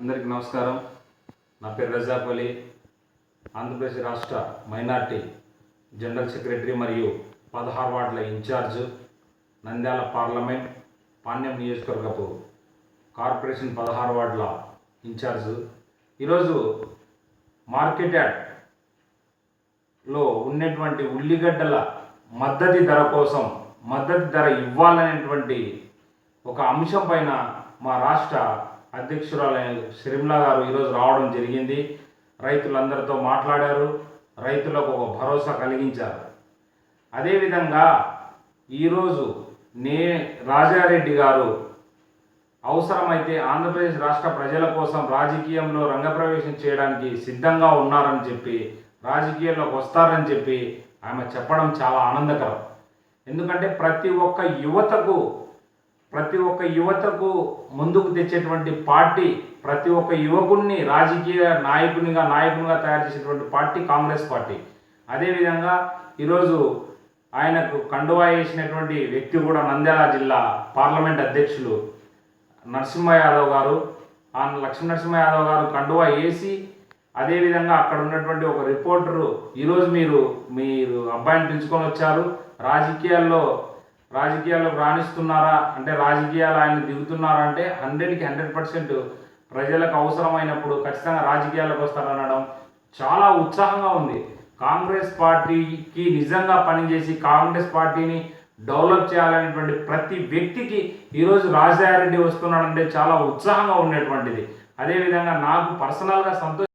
అందరికీ నమస్కారం. నా పేరు రజాపల్లి అలీ. ఆంధ్రప్రదేశ్ రాష్ట్ర మైనార్టీ జనరల్ సెక్రటరీ మరియు పదహారు వార్డుల ఇన్ఛార్జ్ నంద్యాల పార్లమెంట్ పాణ్యం నియోజకవర్గపు కార్పొరేషన్ పదహారు వార్డుల ఇన్ఛార్జ్. ఈరోజు మార్కెట్ యార్డ్లో ఉన్నటువంటి ఉల్లిగడ్డల మద్దతు ధర కోసం మద్దతు ధర ఇవ్వాలనేటువంటి ఒక అంశం పైన మా రాష్ట్ర అధ్యక్షురాలైన షర్మిలా గారు ఈరోజు రావడం జరిగింది. రైతులందరితో మాట్లాడారు. రైతులకు ఒక భరోసా కలిగించారు. అదేవిధంగా ఈరోజు నే రాజారెడ్డి గారు అవసరమైతే ఆంధ్రప్రదేశ్ రాష్ట్ర ప్రజల కోసం రాజకీయంలో రంగప్రవేశం చేయడానికి సిద్ధంగా ఉన్నారని చెప్పి రాజకీయాల్లోకి వస్తారని చెప్పి ఆమె చెప్పడం చాలా ఆనందకరం. ఎందుకంటే ప్రతి ఒక్క యువతకు ప్రతి ఒక్క యువతకు ముందుకు తెచ్చేటువంటి పార్టీ ప్రతి ఒక్క యువకుడిని రాజకీయ నాయకునిగా నాయకునిగా తయారు చేసేటువంటి పార్టీ కాంగ్రెస్ పార్టీ. అదేవిధంగా ఈరోజు ఆయనకు కండువా వేసినటువంటి వ్యక్తి కూడా నంద్యాల జిల్లా పార్లమెంట్ అధ్యక్షులు నరసింహ యాదవ్ గారు. ఆ లక్ష్మీ నరసింహ యాదవ్ గారు కండువా వేసి అదేవిధంగా అక్కడ ఉన్నటువంటి ఒక రిపోర్టరు ఈరోజు మీరు మీరు అబ్బాయిని పిలుచుకొని వచ్చారు. రాజకీయాల్లో రాజకీయాల్లో రాణిస్తున్నారా అంటే రాజకీయాలు ఆయన దిగుతున్నారా అంటే హండ్రెడ్కి హండ్రెడ్ పర్సెంట్ ప్రజలకు అవసరమైనప్పుడు ఖచ్చితంగా రాజకీయాలకు వస్తారనడం చాలా ఉత్సాహంగా ఉంది. కాంగ్రెస్ పార్టీకి నిజంగా పనిచేసి కాంగ్రెస్ పార్టీని డెవలప్ చేయాలనేటువంటి ప్రతి వ్యక్తికి ఈరోజు రాజారెడ్డి వస్తున్నాడంటే చాలా ఉత్సాహంగా ఉండేటువంటిది. అదేవిధంగా నాకు పర్సనల్గా సంతోషం